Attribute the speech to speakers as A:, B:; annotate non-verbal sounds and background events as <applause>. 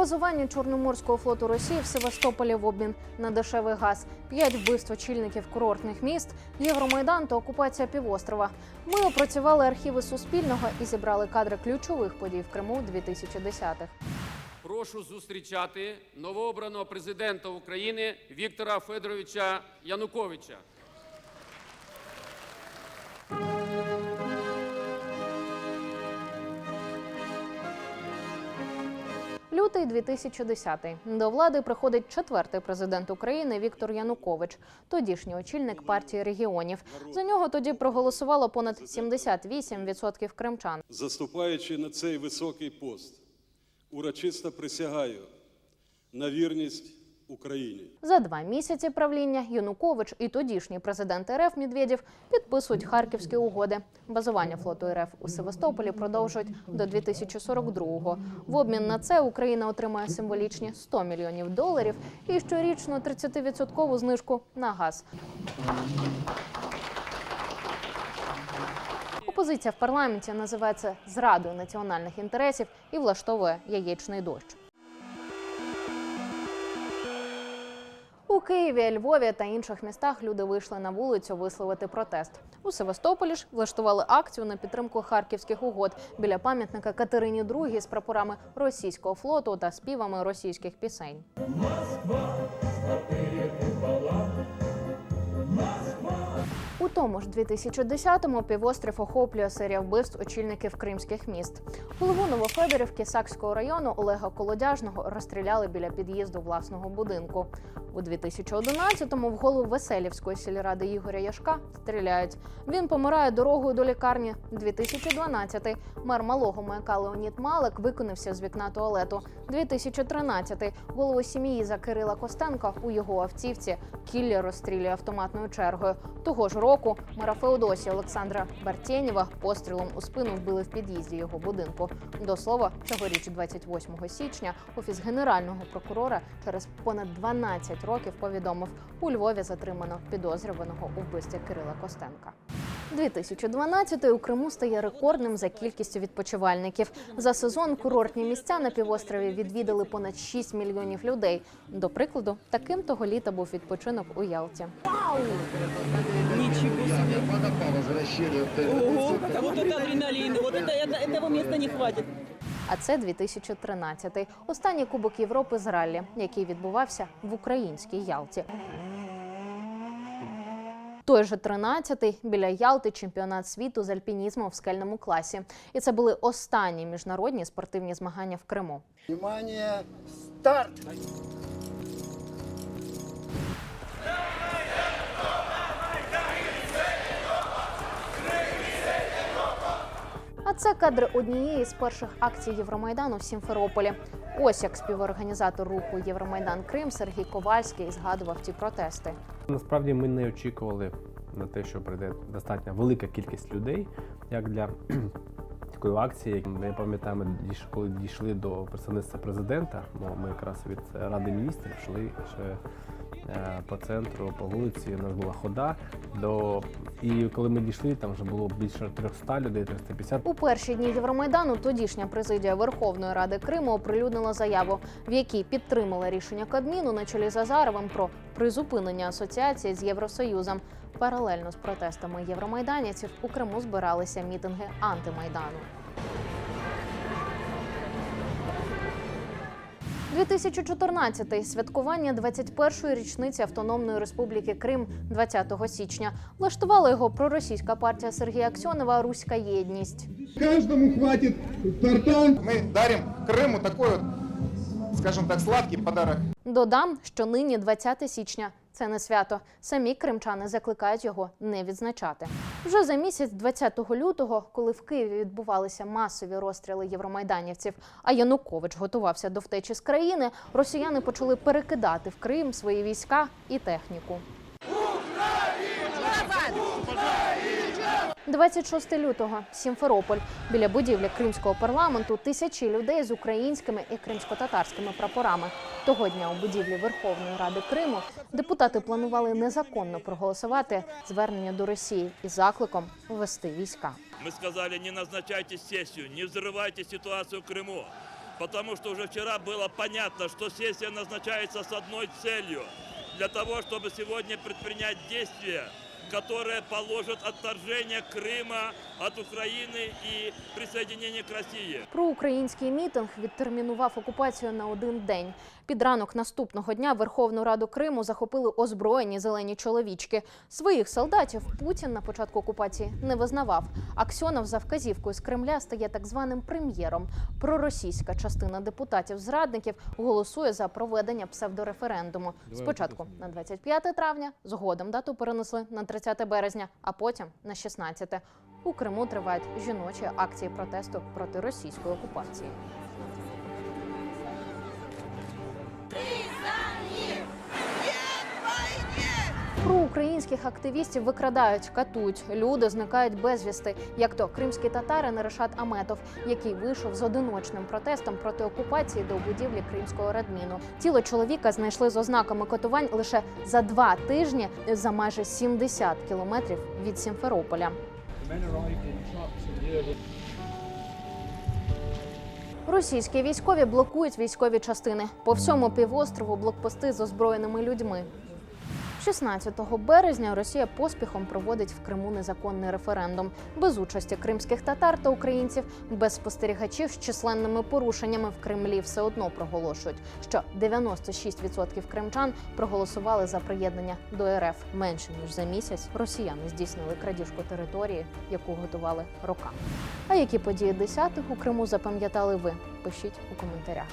A: Базування Чорноморського флоту Росії в Севастополі в обмін на дешевий газ, п'ять вбивств очільників курортних міст, Євромайдан та окупація півострова. Ми опрацювали архіви Суспільного і зібрали кадри ключових подій в Криму 2010-х.
B: Прошу зустрічати новообраного президента України Віктора Федоровича Януковича.
A: Лютий 2010 До влади приходить четвертий президент України Віктор Янукович, тодішній очільник партії регіонів. За нього тоді проголосувало понад 78% кримчан.
C: Заступаючи на цей високий пост, урочисто присягаю на вірність Україні.
A: За два місяці правління Янукович і тодішній президент РФ Медведєв підписують харківські угоди. Базування флоту РФ у Севастополі продовжують до 2042-го. В обмін на це Україна отримає символічні 100 мільйонів доларів і щорічну 30% знижку на газ. Опозиція в парламенті називає це зрадою національних інтересів і влаштовує яєчний дощ. Києві, Львові та інших містах люди вийшли на вулицю висловити протест. У Севастополі ж влаштували акцію на підтримку харківських угод біля пам'ятника Катерині II з прапорами російського флоту та співами російських пісень. У тому ж 2010-му півострів охоплює серія вбивств очільників кримських міст. Голову Новофедорівки Сакського району Олега Колодяжного розстріляли біля під'їзду власного будинку. У 2011-му в голову Веселівської сільради Ігоря Яшка стріляють. Він помирає дорогою до лікарні. 2012-й мер малого маяка Леонід Малик виконався з вікна туалету. 2013-й голову сім'ї за Кирила Костенка у його автівці кіллер розстрілює автоматною чергою. Того ж року мера Феодосі Олександра Бартєнєва пострілом у спину вбили в під'їзді його будинку. До слова, цьогоріч, 28 січня, офіс генерального прокурора через понад 12 років повідомив, у Львові затримано підозрюваного у вбивстві Кирила Костенка. 2012 у Криму стає рекордним за кількістю відпочивальників. За сезон курортні місця на півострові відвідали понад 6 мільйонів людей. До прикладу, таким того літа був відпочинок у Ялті.
D: Ничего себе.
E: по возвращению
D: Ого, а вот это адреналин, вот это, это- этого места не хватит.
A: А це 2013 останній кубок Європи з раллі, який відбувався в українській Ялті. Той же 13-й біля Ялти чемпіонат світу з альпінізму в скельному класі. І це були останні міжнародні спортивні змагання в Криму.
E: Внимание, старт!
A: А це кадри однієї з перших акцій Євромайдану в Сімферополі. Ось як співорганізатор руху Євромайдан Крим Сергій Ковальський згадував ці протести.
F: Насправді ми не очікували на те, що прийде достатньо велика кількість людей, як для <clears throat> такої акції. Ми пам'ятаємо, коли дійшли до представництва президента, бо ми якраз від Ради міністрів йшли ще по центру, по вулиці. У нас була хода. До... І коли ми дійшли, там вже було більше 300 людей, 350.
A: У перші дні Євромайдану тодішня президія Верховної Ради Криму оприлюднила заяву, в якій підтримала рішення Кабміну на чолі з Азаровим про призупинення асоціації з Євросоюзом. Паралельно з протестами євромайданівців у Криму збиралися мітинги антимайдану. 2014 святкування 21-ї річниці Автономної Республіки Крим 20 січня влаштувала його проросійська партія Сергія Аксьонова Руська єдність.
G: Кожному хватить тартан.
H: Ми даримо Криму такий, скажімо скажем так, сладкий подарок.
A: Додам, що нині 20 січня це не свято. Самі кримчани закликають його не відзначати. Вже за місяць, 20 лютого, коли в Києві відбувалися масові розстріли євромайданівців, а Янукович готувався до втечі з країни, росіяни почали перекидати в Крим свої війська і техніку. 26 лютого Сімферополь біля будівлі кримського парламенту тисячі людей з українськими і кримсько-татарськими прапорами. Того дня у будівлі Верховної Ради Криму депутати планували незаконно проголосувати звернення до Росії із закликом ввести війська.
I: Мы сказали, не назначайте сессию, не взрывайте ситуацию в Крыму. потому что уже вчера было понятно, что сессия назначается с одной целью, для того, чтобы сегодня предпринять действия, которые положит отторжение Крыма от Украины и присоединение к России.
A: Проукраїнський мітинг відтермінував окупацію на один день. Під ранок наступного дня Верховну Раду Криму захопили озброєні зелені чоловічки. Своїх солдатів Путін на початку окупації не визнавав. Аксьонов за вказівкою з Кремля стає так званим прем'єром. Проросійська частина депутатів-зрадників голосує за проведення псевдореферендуму. Спочатку на 25 травня, згодом дату перенесли на 30 березня, а потім на 16. У Криму тривають жіночі акції протесту проти російської окупації. Проукраїнських активістів викрадають, катують. Люди зникають безвісти, як то кримський татарин Решат Аметов, який вийшов з одиночним протестом проти окупації до будівлі кримського радміну. Тіло чоловіка знайшли з ознаками катувань лише за два тижні за майже 70 кілометрів від Сімферополя. Російські військові блокують військові частини по всьому півострову. Блокпости з озброєними людьми. 16 березня Росія поспіхом проводить в Криму незаконний референдум без участі кримських татар та українців, без спостерігачів з численними порушеннями в Кремлі все одно проголошують, що 96% кримчан проголосували за приєднання до РФ менше ніж за місяць. Росіяни здійснили крадіжку території, яку готували роками. А які події десятих у Криму запам'ятали ви? Пишіть у коментарях.